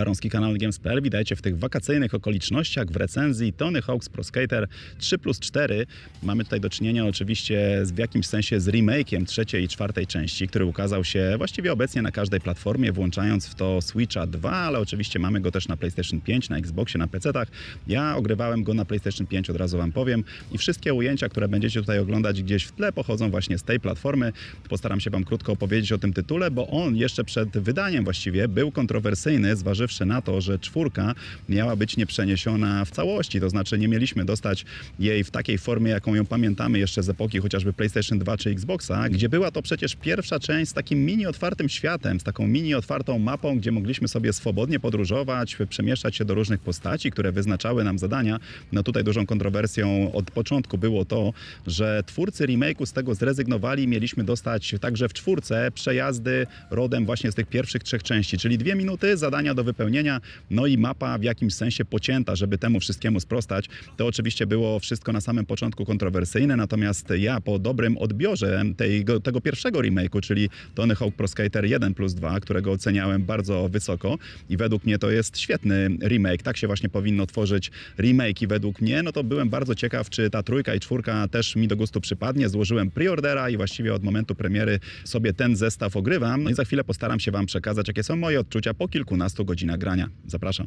Baronski, kanał Games.pl. Witajcie w tych wakacyjnych okolicznościach w recenzji Tony Hawk's Pro Skater 3 plus 4. Mamy tutaj do czynienia oczywiście z, w jakimś sensie z remake'iem trzeciej i czwartej części, który ukazał się właściwie obecnie na każdej platformie, włączając w to Switcha 2, ale oczywiście mamy go też na PlayStation 5, na Xboxie, na PC-tach. Ja ogrywałem go na PlayStation 5, od razu Wam powiem. I wszystkie ujęcia, które będziecie tutaj oglądać gdzieś w tle, pochodzą właśnie z tej platformy. Postaram się Wam krótko opowiedzieć o tym tytule, bo on jeszcze przed wydaniem właściwie był kontrowersyjny, zważywszy na to, że czwórka miała być nieprzeniesiona w całości, to znaczy nie mieliśmy dostać jej w takiej formie, jaką ją pamiętamy jeszcze z epoki chociażby PlayStation 2 czy Xboxa, gdzie była to przecież pierwsza część z takim mini otwartym światem, z taką mini otwartą mapą, gdzie mogliśmy sobie swobodnie podróżować, przemieszczać się do różnych postaci, które wyznaczały nam zadania. No tutaj dużą kontrowersją od początku było to, że twórcy remake'u z tego zrezygnowali, mieliśmy dostać także w czwórce przejazdy rodem właśnie z tych pierwszych trzech części, czyli dwie minuty zadania do wypełnienia, no i mapa w jakimś sensie pocięta, żeby temu wszystkiemu sprostać. To oczywiście było wszystko na samym początku kontrowersyjne, natomiast ja po dobrym odbiorze tego, tego pierwszego remake'u, czyli Tony Hawk Pro Skater 1 plus 2, którego oceniałem bardzo wysoko i według mnie to jest świetny remake, tak się właśnie powinno tworzyć remake i według mnie, no to byłem bardzo ciekaw, czy ta trójka i czwórka też mi do gustu przypadnie. Złożyłem preordera i właściwie od momentu premiery sobie ten zestaw ogrywam. No i za chwilę postaram się Wam przekazać, jakie są moje odczucia po kilkunastu godzinach grania. Zapraszam.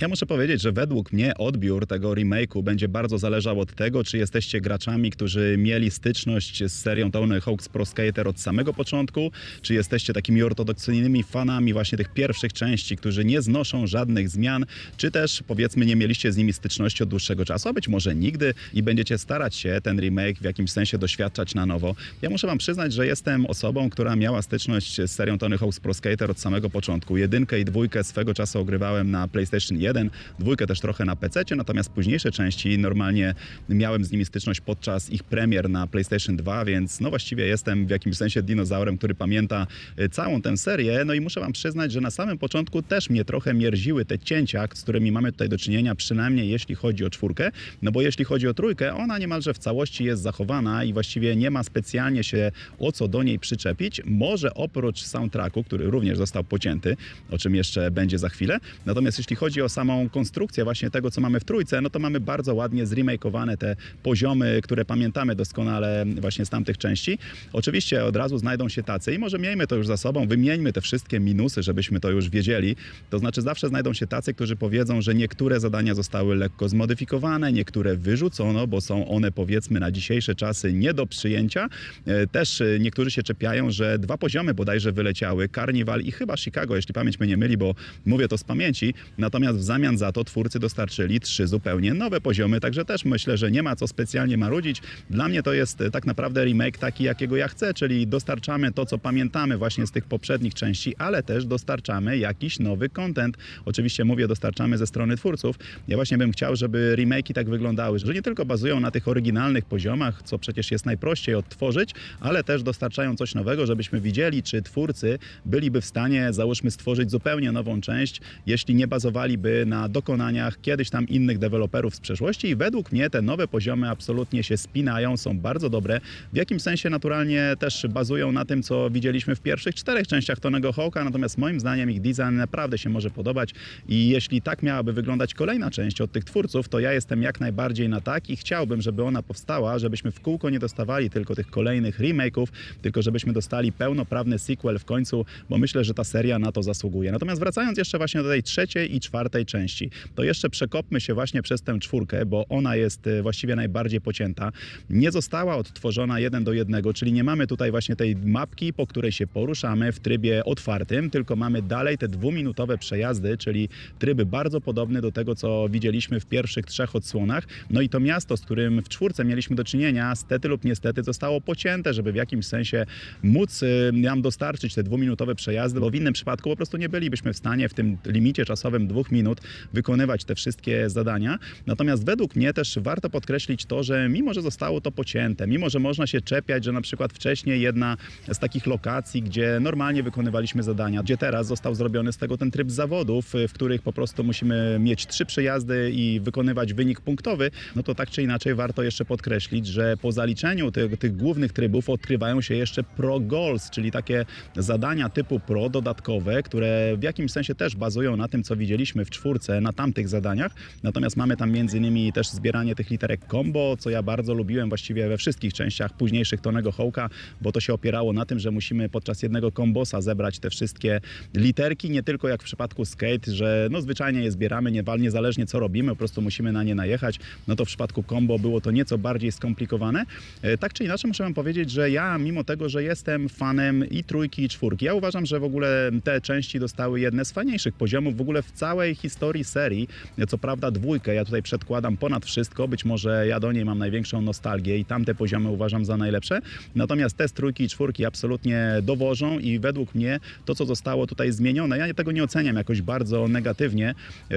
Ja muszę powiedzieć, że według mnie odbiór tego remake'u będzie bardzo zależał od tego, czy jesteście graczami, którzy mieli styczność z serią Tony Hawk's Pro Skater od samego początku, czy jesteście takimi ortodoksyjnymi fanami właśnie tych pierwszych części, którzy nie znoszą żadnych zmian, czy też powiedzmy nie mieliście z nimi styczności od dłuższego czasu, a być może nigdy i będziecie starać się ten remake w jakimś sensie doświadczać na nowo. Ja muszę wam przyznać, że jestem osobą, która miała styczność z serią Tony Hawk's Pro Skater od samego początku. Jedynkę i dwójkę swego czasu ogrywałem na PlayStation 1, dwójkę też trochę na PC, natomiast późniejsze części normalnie miałem z nimi styczność podczas ich premier na PlayStation 2, więc no właściwie jestem w jakimś sensie dinozaurem, który pamięta y, całą tę serię. No i muszę wam przyznać, że na samym początku też mnie trochę mierziły te cięcia, z którymi mamy tutaj do czynienia, przynajmniej jeśli chodzi o czwórkę, no bo jeśli chodzi o trójkę, ona niemalże w całości jest zachowana i właściwie nie ma specjalnie się o co do niej przyczepić. Może oprócz soundtracku, który również został pocięty, o czym jeszcze będzie za chwilę. Natomiast jeśli chodzi o samą konstrukcję właśnie tego, co mamy w trójce, no to mamy bardzo ładnie zremakeowane te poziomy, które pamiętamy doskonale właśnie z tamtych części. Oczywiście od razu znajdą się tacy i może miejmy to już za sobą, wymieńmy te wszystkie minusy, żebyśmy to już wiedzieli. To znaczy zawsze znajdą się tacy, którzy powiedzą, że niektóre zadania zostały lekko zmodyfikowane, niektóre wyrzucono, bo są one powiedzmy na dzisiejsze czasy nie do przyjęcia. E, Też e, niektórzy się czepiają, że dwa poziomy bodajże wyleciały, Carnival i chyba Chicago, jeśli pamięć mnie nie myli, bo mówię to z pamięci. Natomiast w zamian za to twórcy dostarczyli trzy zupełnie nowe poziomy, także też myślę, że nie ma co specjalnie marudzić. Dla mnie to jest e, tak naprawdę remake taki, jakiego ja chcę, czyli dostarczamy to, co pamiętamy właśnie z tych poprzednich części, ale też dostarczamy jakiś nowy content. Oczywiście mówię, dostarczamy ze strony twórców. Ja właśnie bym chciał, żeby remake'i tak wyglądały, że nie tylko bazują na tych oryginalnych poziomach, co przecież jest najprościej odtworzyć, ale też dostarczają coś nowego, żebyśmy widzieli, czy twórcy byliby w stanie, załóżmy, stworzyć zupełnie nową część, jeśli nie bazowaliby na dokonaniach kiedyś tam innych deweloperów z przeszłości i według mnie te nowe poziomy absolutnie się spinają, są bardzo dobre. W jakimś sensie naturalnie też bazują na tym, co widzieliśmy w pierwszych czterech częściach Tonego Hawka, natomiast moim zdaniem ich design naprawdę się może podobać i jeśli tak miałaby wyglądać kolejna część od tych twórców, to ja jestem jak najbardziej na tak i chciałbym, żeby ona powstała, żebyśmy w kółko nie dostawali tylko tych kolejnych remake'ów, tylko żebyśmy dostali pełnoprawny sequel w końcu, bo myślę, że ta seria na to zasługuje. Natomiast wracając jeszcze właśnie do tej trzeciej i czwartej części, to jeszcze przekopmy się właśnie przez tę czwórkę, bo ona jest e, właściwie najbardziej pocięta. Nie została odtworzona jeden do jednego, czyli nie mamy tutaj właśnie tej mapki, po której się poruszamy w trybie otwartym, tylko mamy dalej te dwuminutowe przejazdy, czyli tryby bardzo podobne do tego, co widzieliśmy w pierwszych trzech odsłonach. No i to miasto, z którym w czwórce mieliśmy do czynienia, stety lub niestety zostało pocięte, żeby w jakimś sensie móc y, nam dostarczyć te dwuminutowe przejazdy, bo w innym przypadku po prostu nie bylibyśmy w stanie w tym limicie czasowym dwóch minut minut wykonywać te wszystkie zadania. Natomiast według mnie też warto podkreślić to, że mimo, że zostało to pocięte, mimo, że można się czepiać, że na przykład wcześniej jedna z takich lokacji, gdzie normalnie wykonywaliśmy zadania, gdzie teraz został zrobiony z tego ten tryb zawodów, w których po prostu musimy mieć trzy przejazdy i wykonywać wynik punktowy, no to tak czy inaczej warto jeszcze podkreślić, że po zaliczeniu tych, tych głównych trybów odkrywają się jeszcze Pro Goals, czyli takie zadania typu Pro dodatkowe, które w jakimś sensie też bazują na tym, co widzieliśmy w czwórce, na tamtych zadaniach. Natomiast mamy tam między innymi też zbieranie tych literek combo, co ja bardzo lubiłem właściwie we wszystkich częściach późniejszych Tonego Hołka, bo to się opierało na tym, że musimy podczas jednego kombosa zebrać te wszystkie literki, nie tylko jak w przypadku skate, że no zwyczajnie je zbieramy, nie, niezależnie co robimy, po prostu musimy na nie najechać. No to w przypadku combo było to nieco bardziej skomplikowane. E, Tak czy inaczej muszę wam powiedzieć, że ja mimo tego, że jestem fanem i trójki i czwórki, ja uważam, że w ogóle te części dostały jedne z fajniejszych poziomów w ogóle w całej historii serii. Co prawda dwójkę ja tutaj przedkładam ponad wszystko, być może ja do niej mam największą nostalgię i tamte poziomy uważam za najlepsze. Natomiast te trójki i czwórki absolutnie dowożą i według mnie to, co zostało tutaj zmienione, ja tego nie oceniam jakoś bardzo negatywnie.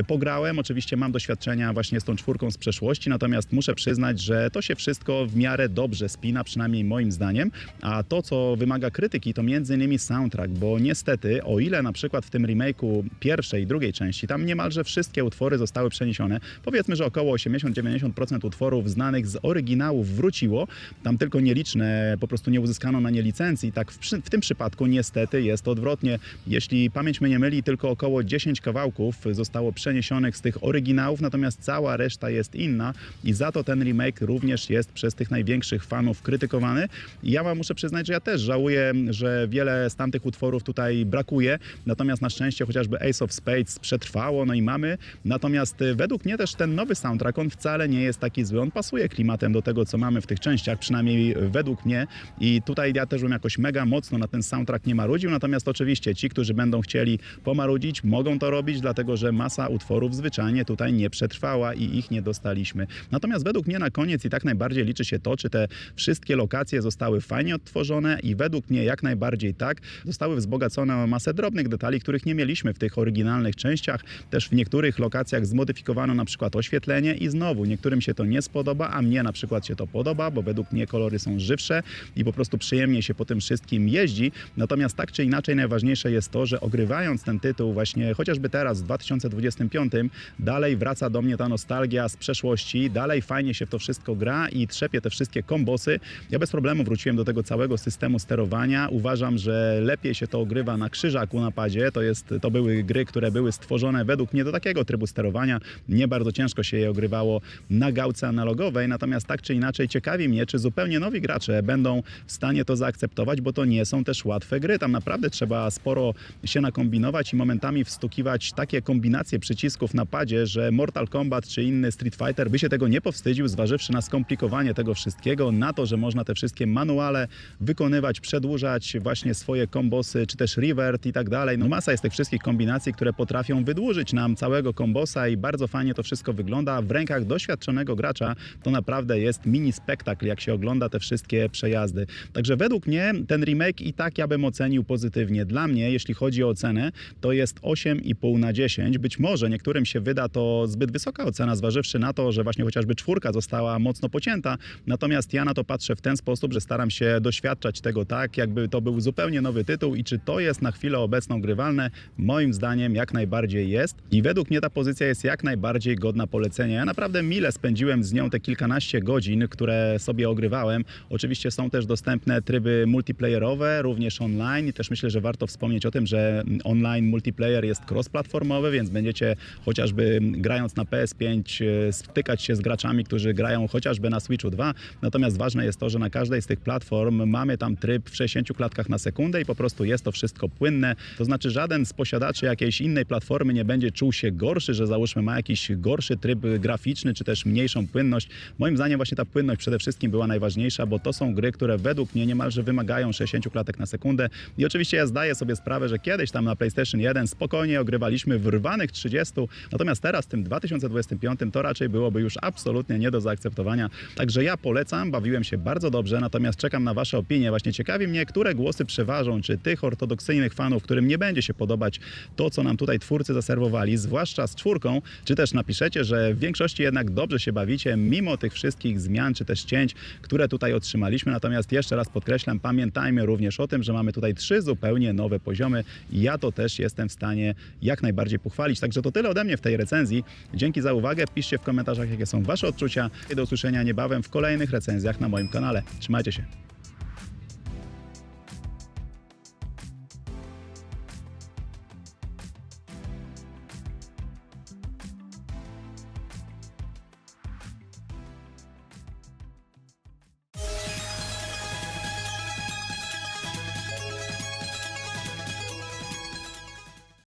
Pograłem, oczywiście mam doświadczenia właśnie z tą czwórką z przeszłości, natomiast muszę przyznać, że to się wszystko w miarę dobrze spina, przynajmniej moim zdaniem. A to, co wymaga krytyki, to między innymi soundtrack, bo niestety, o ile na przykład w tym remake'u pierwszej i drugiej części, tam niemalże wszystkie utwory zostały przeniesione, powiedzmy, że około 80-90% utworów znanych z oryginałów wróciło, tam tylko nieliczne po prostu nie uzyskano na nie licencji. Tak w, w tym przypadku niestety jest odwrotnie. Jeśli pamięć mnie nie myli, tylko około 10 kawałków zostało przeniesionych z tych oryginałów, natomiast cała reszta jest inna i za to ten remake również jest przez tych największych fanów krytykowany. I ja wam muszę przyznać, że ja też żałuję, że wiele z tamtych utworów tutaj brakuje, natomiast na szczęście chociażby Ace of Spades przetrwało, no i mamy. Natomiast y, według mnie też ten nowy soundtrack, on wcale nie jest taki zły, on pasuje klimatem do tego, co mamy w tych częściach, przynajmniej według mnie i tutaj ja też bym jakoś mega mocno na ten soundtrack nie marudził, natomiast oczywiście ci, którzy będą chcieli pomarudzić, mogą to robić, dlatego że masa utworów zwyczajnie tutaj nie przetrwała i ich nie dostaliśmy. Natomiast według mnie na koniec i tak najbardziej liczy się to, czy te wszystkie lokacje zostały fajnie odtworzone i według mnie jak najbardziej tak, zostały wzbogacone o masę drobnych detali, których nie mieliśmy w tych oryginalnych częściach. Też w niektórych lokacjach zmodyfikowano na przykład oświetlenie i znowu niektórym się to nie spodoba, a mnie na przykład się to podoba, bo według mnie kolory są żywsze i po prostu przyjemnie się po tym wszystkim jeździ. Natomiast tak czy inaczej najważniejsze jest to, że ogrywając ten tytuł właśnie chociażby teraz w 2025 dalej wraca do mnie ta nostalgia z przeszłości, dalej fajnie się w to wszystko gra i trzepie te wszystkie kombosy. Ja bez problemu wróciłem do tego całego systemu sterowania. Uważam, że lepiej się to ogrywa na krzyżaku na padzie. To, jest, to były gry, które były stworzone według mnie do takiego trybu sterowania. Nie bardzo ciężko się je ogrywało na gałce analogowej, natomiast tak czy inaczej ciekawi mnie, czy zupełnie nowi gracze będą w stanie to zaakceptować, bo to nie są też łatwe gry. Tam naprawdę trzeba sporo się nakombinować i momentami wstukiwać takie kombinacje przycisków na padzie, że Mortal Kombat czy inny Street Fighter by się tego nie powstydził, zważywszy na skomplikowanie tego wszystkiego, na to, że można te wszystkie manuale wykonywać, przedłużać właśnie swoje kombosy, czy też revert i tak dalej. No masa jest tych wszystkich kombinacji, które potrafią wydłużyć nam całego kombosa i bardzo fajnie to wszystko wygląda. W rękach doświadczonego gracza to naprawdę jest mini spektakl, jak się ogląda te wszystkie przejazdy. Także według mnie ten remake i tak ja bym ocenił pozytywnie. Dla mnie, jeśli chodzi o ocenę, to jest 8,5 na 10. Być może niektórym się wyda to zbyt wysoka ocena, zważywszy na to, że właśnie chociażby czwórka została mocno pocięta. Natomiast ja na to patrzę w ten sposób, że staram się doświadczać tego tak, jakby to był zupełnie nowy tytuł i czy to jest na chwilę obecną grywalne? Moim zdaniem jak najbardziej jest. I według mnie ta pozycja jest jak najbardziej godna polecenia. Ja naprawdę mile spędziłem z nią te kilkanaście godzin, które sobie ogrywałem. Oczywiście są też dostępne tryby multiplayerowe, również online i też myślę, że warto wspomnieć o tym, że online multiplayer jest cross-platformowy, więc będziecie chociażby grając na PS5 e, stykać się z graczami, którzy grają chociażby na Switchu 2. Natomiast ważne jest to, że na każdej z tych platform mamy tam tryb w 60 klatkach na sekundę i po prostu jest to wszystko płynne. To znaczy żaden z posiadaczy jakiejś innej platformy nie będzie czuł się gorszy, że załóżmy ma jakiś gorszy tryb graficzny, czy też mniejszą płynność. Moim zdaniem właśnie ta płynność przede wszystkim była najważniejsza, bo to są gry, które według mnie niemalże wymagają 60 klatek na sekundę. I oczywiście ja zdaję sobie sprawę, że kiedyś tam na PlayStation 1 spokojnie ogrywaliśmy w rwanych 30, natomiast teraz w tym 2025 to raczej byłoby już absolutnie nie do zaakceptowania. Także ja polecam, bawiłem się bardzo dobrze, natomiast czekam na Wasze opinie. Właśnie ciekawi mnie, które głosy przeważą, czy tych ortodoksyjnych fanów, którym nie będzie się podobać to, co nam tutaj twórcy zaserwowali, zwłaszcza z czwórką, czy też napiszecie, że w większości jednak dobrze się bawicie, mimo tych wszystkich zmian czy też cięć, które tutaj otrzymaliśmy. Natomiast jeszcze raz podkreślam, pamiętajmy również o tym, że mamy tutaj trzy zupełnie nowe poziomy ja to też jestem w stanie jak najbardziej pochwalić. Także to tyle ode mnie w tej recenzji. Dzięki za uwagę. Piszcie w komentarzach, jakie są Wasze odczucia. I do usłyszenia niebawem w kolejnych recenzjach na moim kanale. Trzymajcie się.